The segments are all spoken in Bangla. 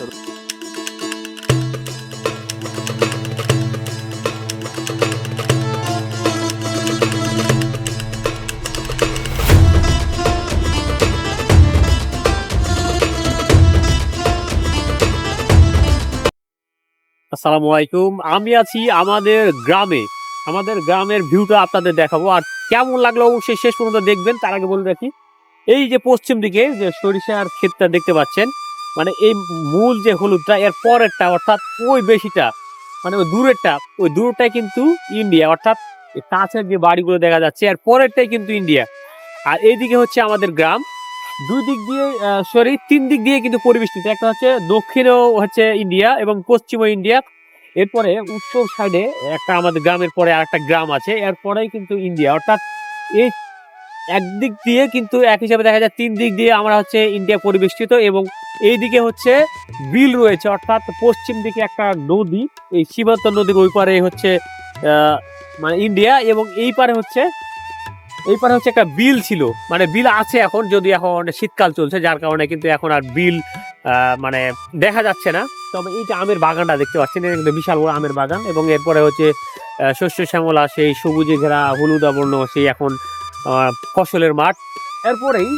আসসালামু আলাইকুম। আমি আছি আমাদের গ্রামে। আমাদের গ্রামের ভিউটা আপনাদের দেখাবো। আর কেমন লাগল অবশ্যই শেষ পর্যন্ত দেখবেন। তার আগে বলে রাখি, এই যে পশ্চিম দিকে যে সরিষার ক্ষেতটা দেখতে পাচ্ছেন মানে এই মূল যে হলুদটা, এর পরেরটা অর্থাৎ ওই বেশিটা মানে ওই দূরেরটা, ওই দূরটাই কিন্তু ইন্ডিয়া। অর্থাৎ কাছের যে বাড়িগুলো দেখা যাচ্ছে, এর পরেরটাই কিন্তু ইন্ডিয়া। আর এইদিকে হচ্ছে আমাদের গ্রাম। দুই দিক দিয়ে সরি তিন দিক দিয়ে কিন্তু পরিবেষ্টিত। একটা হচ্ছে দক্ষিণেও হচ্ছে ইন্ডিয়া এবং পশ্চিমও ইন্ডিয়া। এরপরে উত্তর সাইডে একটা আমাদের গ্রামের পরে আর একটা গ্রাম আছে এরপরেই কিন্তু ইন্ডিয়া। অর্থাৎ এই একদিক দিয়ে কিন্তু এক হিসাবে দেখা যায় তিন দিক দিয়ে আমরা হচ্ছে ইন্ডিয়া পরিবেষ্টিত এবং এই দিকে হচ্ছে বিল রয়েছে, অর্থাৎ পশ্চিম দিকে একটা নদী, এই সীমান্ত নদীর ওই পারে হচ্ছে মানে ইন্ডিয়া এবং এই পারে হচ্ছে, এই পারে হচ্ছে একটা বিল ছিল মানে বিল আছে এখন, যদি এখন শীতকাল চলছে, যার কারণে কিন্তু এখন আর বিল মানে দেখা যাচ্ছে না। তবে এই যে আমের বাগানটা দেখতে পাচ্ছেন, এটা কিন্তু বিশাল বড় আমের বাগান এবং এরপরে হচ্ছে শস্য শ্যামলা, সেই সবুজে ঘেরা হলুদ আবর্ণ, সেই এখন ফসলের মাঠ। এরপরেই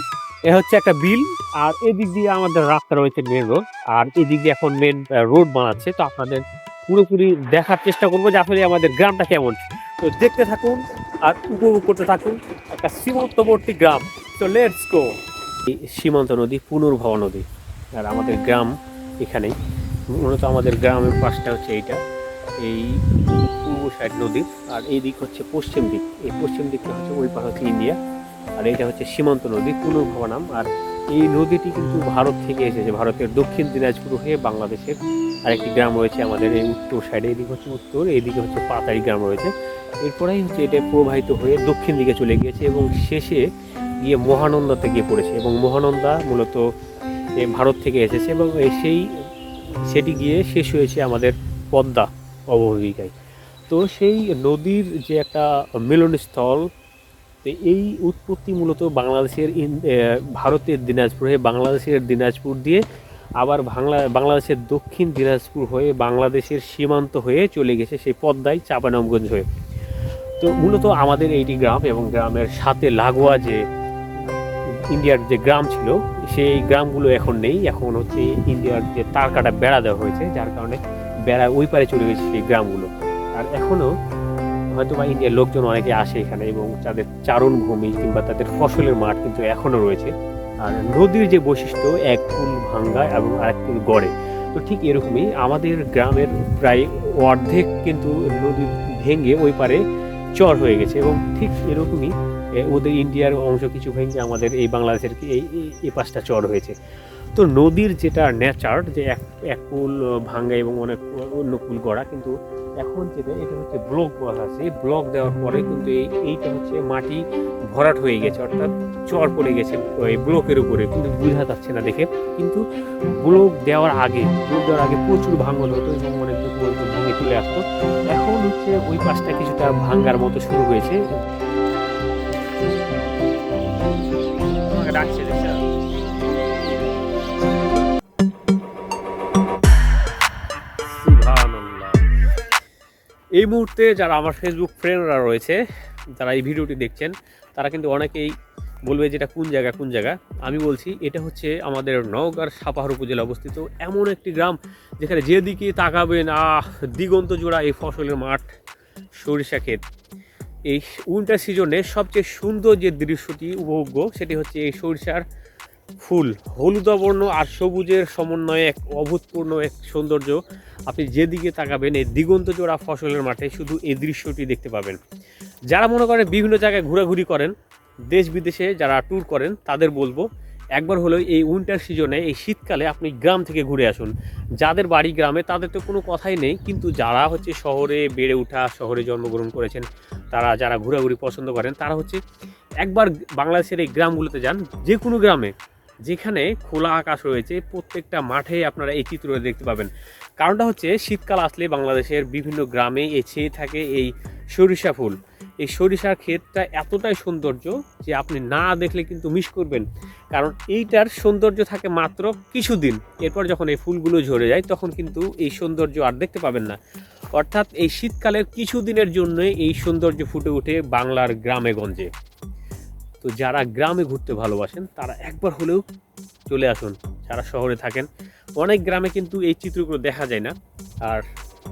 এ হচ্ছে একটা বিল আর এদিক দিয়ে আমাদের রাস্তা রয়েছে মেন রোড আর এদিক দিয়ে এখন মেন রোড বানাচ্ছে। তো আপনাদের পুরোপুরি দেখার চেষ্টা করব যে আসলে আমাদের গ্রামটা কেমন। তো দেখতে থাকুন আর উপভোগ করতে থাকুন একটা সীমান্তবর্তী গ্রাম। তো লেটস গো সীমান্ত নদী পুনর্ভবা নদী আর আমাদের গ্রাম এখানেই। মূলত আমাদের গ্রামের পাশটা হচ্ছে এইটা। এই সাইড নদীর আর এই দিক হচ্ছে পশ্চিম দিক। এই পশ্চিম দিকটা হচ্ছে ওই পার হচ্ছে ইন্ডিয়া, আর এইটা হচ্ছে সীমান্ত নদী পুনর্ভবা নাম আর এই নদীটি কিন্তু ভারত থেকে এসেছে, ভারতের দক্ষিণ দিনাজপুর হয়ে বাংলাদেশের আরেকটি গ্রাম রয়েছে আমাদের এই উত্তর সাইডে এদিকে হচ্ছে উত্তর, এইদিকে হচ্ছে পাতারি গ্রাম রয়েছে। এরপরেই হচ্ছে এটা প্রবাহিত হয়ে দক্ষিণ দিকে চলে গিয়েছে এবং শেষে গিয়ে মহানন্দাতে গিয়ে পড়েছে এবং মহানন্দা মূলত ভারত থেকে এসেছে এবং সেই, সেটি গিয়ে শেষ হয়েছে আমাদের পদ্মা অববাহিকায় তো সেই নদীর যে একটা মিলনস্থল, তো এই উৎপত্তি মূলত বাংলাদেশের ভারতের দিনাজপুর হয়ে বাংলাদেশের দিনাজপুর দিয়ে আবার বাংলা, বাংলাদেশের দক্ষিণ দিনাজপুর হয়ে বাংলাদেশের সীমান্ত হয়ে চলে গেছে সেই পদ্মায় চাপানমগঞ্জ হয়ে। তো মূলত আমাদের এইটি গ্রাম এবং গ্রামের সাথে লাগোয়া যে ইন্ডিয়ার যে গ্রাম ছিল, সেই গ্রামগুলো এখন নেই। এখন হচ্ছে ইন্ডিয়ার যে তারকাটা বেড়া দেওয়া হয়েছে, যার কারণে বেড়া ওই পারে চলে গেছে সেই গ্রামগুলো। আর এখনও হয়তো বা ইন্ডিয়ার লোকজন অনেকে আসে এখানে এবং তাদের চারণ ভূমি কিংবা তাদের ফসলের মাঠ কিন্তু এখনও রয়েছে। আর নদীর যে বৈশিষ্ট্য, এক কুল ভাঙ্গা এবং আরেক কুল গড়ে, তো ঠিক এরকমই আমাদের গ্রামের প্রায় অর্ধেক কিন্তু নদী ভেঙে ওই পারে চর হয়ে গেছে এবং ঠিক এরকমই ওদের ইন্ডিয়ার অংশ কিছু ভেঙে আমাদের এই বাংলাদেশের এই- এই পাশটা চর হয়েছে। তো নদীর যেটা নেচার যে এক এক কুল ভাঙ্গা এবং অনেক অন্য কুল গড়া, কিন্তু এখন যেটা, এটা হচ্ছে ব্লক বলা আছে ব্লক দেওয়ার পরে কিন্তু এই, এইটা হচ্ছে মাটি ভরাট হয়ে গেছে, অর্থাৎ চর পড়ে গেছে, এই ব্লকের উপরে। কিন্তু বোঝা যাচ্ছে না দেখে। কিন্তু ব্লক দেওয়ার আগে, ব্লক দেওয়ার আগে প্রচুর ভাঙন হতো এবং অনেক ভেঙে চলে আসতো। এখন হচ্ছে ওই পাশটা কিছুটা ভাঙ্গার মতো শুরু হয়েছে। ডাকছে দেখছ? এই মুহূর্তে যারা আমার ফেসবুক ফ্রেন্ডরা রয়েছে, যারা এই ভিডিওটি দেখছেন, তারা কিন্তু অনেকেই বলবে যেটা কোন জায়গা কোন জায়গা? আমি বলছি, এটা হচ্ছে আমাদের নওগাঁর সাপাহার উপজেলা অবস্থিত এমন একটি গ্রাম, যেখানে যেদিকে তাকাবেন, আহ, দিগন্ত জোড়া এই ফসলের মাঠ, সরিষা ক্ষেত। এই উইন্টার সিজনে সবচেয়ে সুন্দর যে দৃশ্যটি, উপভোগ্য, সেটি হচ্ছে এই সরিষার ফুল, হলুদাবর্ণ আর সবুজের সমন্বয়ে এক অভূতপূর্ণ এক সৌন্দর্য। আপনি যেদিকে তাকাবেন, এই দিগন্ত জোড়া ফসলের মাঠে শুধু এই দৃশ্যটি দেখতে পাবেন। যারা মনে করেন বিভিন্ন জায়গায় ঘোরাঘুরি করেন, দেশ বিদেশে যারা ট্যুর করেন, তাদের বলব, একবার হলেও এই উইন্টার সিজনে এই শীতকালে আপনি গ্রাম থেকে ঘুরে আসুন। যাদের বাড়ি গ্রামে, তাদের তো কোনো কথাই নেই, কিন্তু যারা হচ্ছে শহরে বেড়ে ওঠা, শহরে জন্মগ্রহণ করেছেন, তারা যারা ঘোরাঘুরি পছন্দ করেন, তারা হচ্ছে একবার বাংলাদেশের এই গ্রামগুলোতে যান যে কোনো গ্রামে। যেখানে খোলা আকাশ রয়েছে, প্রত্যেকটা মাঠে আপনারা এই চিত্র দেখতে পাবেন। কারণটা হচ্ছে, শীতকাল আসলে বাংলাদেশের বিভিন্ন গ্রামে এই ছেয়ে থাকে এই সরিষা ফুল। এই সরিষার ক্ষেতটা এতটাই সৌন্দর্য যে আপনি না দেখলে কিন্তু মিস করবেন। কারণ এইটার সৌন্দর্য থাকে মাত্র কিছুদিন। এরপর যখন এই ফুলগুলো ঝরে যায়, তখন কিন্তু এই সৌন্দর্য আর দেখতে পাবেন না। অর্থাৎ এই শীতকালের কিছুদিনের জন্য এই সৌন্দর্য ফুটে ওঠে বাংলার গ্রামে গঞ্জে তো যারা গ্রামে ঘুরতে ভালোবাসেন, তারা একবার হলেও চলে আসুন। যারা শহরে থাকেন, অনেক গ্রামে কিন্তু এই চিত্রগুলো দেখা যায় না। আর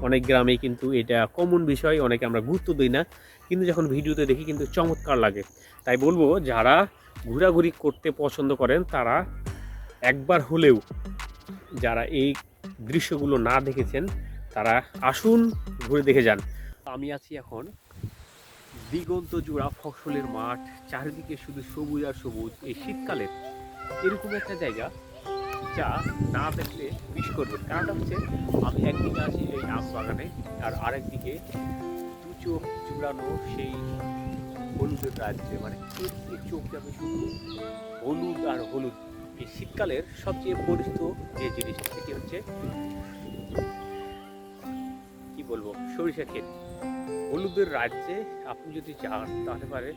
অনেক গ্রামে কিন্তু এটা কমন বিষয়, অনেকে আমরা গুরুত্ব দিই না। কিন্তু যখন ভিডিওতে দেখি কিন্তু চমৎকার লাগে। তাই বলব, যারা ঘোরাঘুরি করতে পছন্দ করেন, তারা একবার হলেও যারা এই দৃশ্যগুলো না দেখেছেন, তারা আসুন, ঘুরে দেখে যান। আমি আছি এখন দিগন্ত জোড়া ফসলের মাঠ, চারিদিকে শুধু সবুজ আর সবুজ এই শীতকালে। এরকম একটা জায়গা যা না দেখলে মিস করবেন কারণটা হচ্ছে, আমি একদিকে আছি এই আম বাগানে, আর আরেকদিকে দু চোখ জুড়ানো সেই হলুদের রাজ্যে। মানে চোখে চোখ যাবে শুধু হলুদ আর হলুদ। এই শীতকালের সবচেয়ে পরিচিত যে জিনিস, সেটি হচ্ছে, কি বলব, সরিষা ক্ষেত। হলুদের রাজ্যে আপনি যদি যান, তাহলে পারে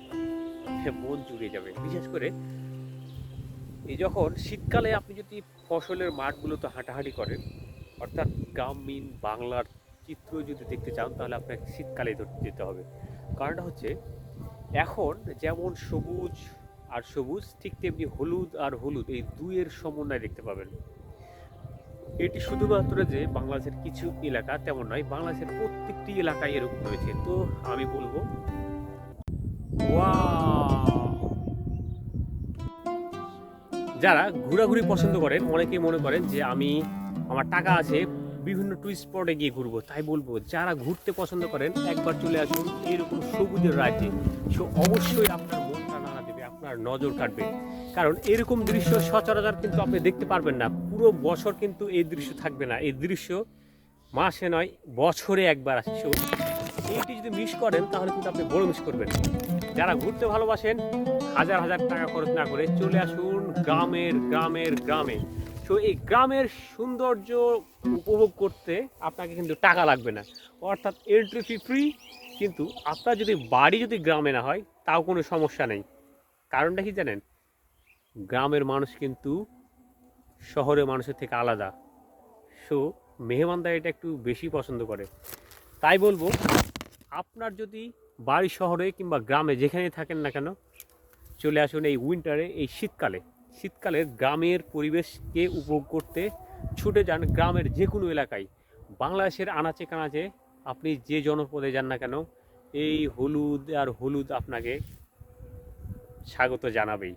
মন জুড়ে যাবে। বিশেষ করে এই যখন শীতকালে আপনি যদি ফসলের মাঠগুলোতে হাঁটাহাঁটি করেন, অর্থাৎ গ্রামীণ বাংলার চিত্র যদি দেখতে চান, তাহলে আপনাকে শীতকালে যেতে হবে। কারণটা হচ্ছে, এখন যেমন সবুজ আর সবুজ, ঠিক তেমনি হলুদ আর হলুদ, এই দুইয়ের সমন্বয় দেখতে পাবেন। এটি শুধুমাত্র যে বাংলাদেশের কিছু এলাকা তেমন নয়, বাংলাদেশের প্রত্যেকটি এলাকায় এরকম রয়েছে তো আমি বলব যারা ঘোরাঘুরি পছন্দ করেন, অনেকেই মনে করেন যে আমি, আমার টাকা আছে, বিভিন্ন টুরিস্ট স্পটে গিয়ে ঘুরবো। তাই বলব, যারা ঘুরতে পছন্দ করেন, একবার চলে আসুন, এরকম সবুজের রাজ্যে। সো অবশ্যই আপনার মনটা নাড়া দেবে, আপনার নজর কাটবে। কারণ এরকম দৃশ্য সচরাচর কিন্তু আপনি দেখতে পারবেন না। পুরো বছর কিন্তু এই দৃশ্য থাকবে না। এই দৃশ্য মাসে নয়, বছরে একবার আসে। সো এইটি যদি মিস করেন, তাহলে কিন্তু আপনি বড় মিস করবেন। যারা ঘুরতে ভালোবাসেন, হাজার হাজার টাকা খরচ না করে চলে আসুন গ্রামের গ্রামের গ্রামে। সো এই গ্রামের সৌন্দর্য উপভোগ করতে আপনাকে কিন্তু টাকা লাগবে না। অর্থাৎ এন্ট্রি ফি ফ্রি কিন্তু আপনার যদি বাড়ি যদি গ্রামে না হয়, তাও কোনো সমস্যা নেই। কারণটা কি জানেন? গ্রামের মানুষ কিন্তু শহরের মানুষের থেকে আলাদা। সো মেহমানদার এটা একটু বেশি পছন্দ করে। তাই বলব, আপনার যদি বাড়ি শহরে কিংবা গ্রামে যেখানে থাকেন না কেন, চলে আসুন এই উইন্টারে এই শীতকালে। শীতকালে গ্রামের পরিবেশকে উপভোগ করতে ছুটে যান গ্রামের যে কোনো এলাকায়। বাংলাদেশের আনাচে কানাচে আপনি যে জনপদে যান না কেন, এই হলুদ আর হলুদ আপনাকে স্বাগত জানাবেই।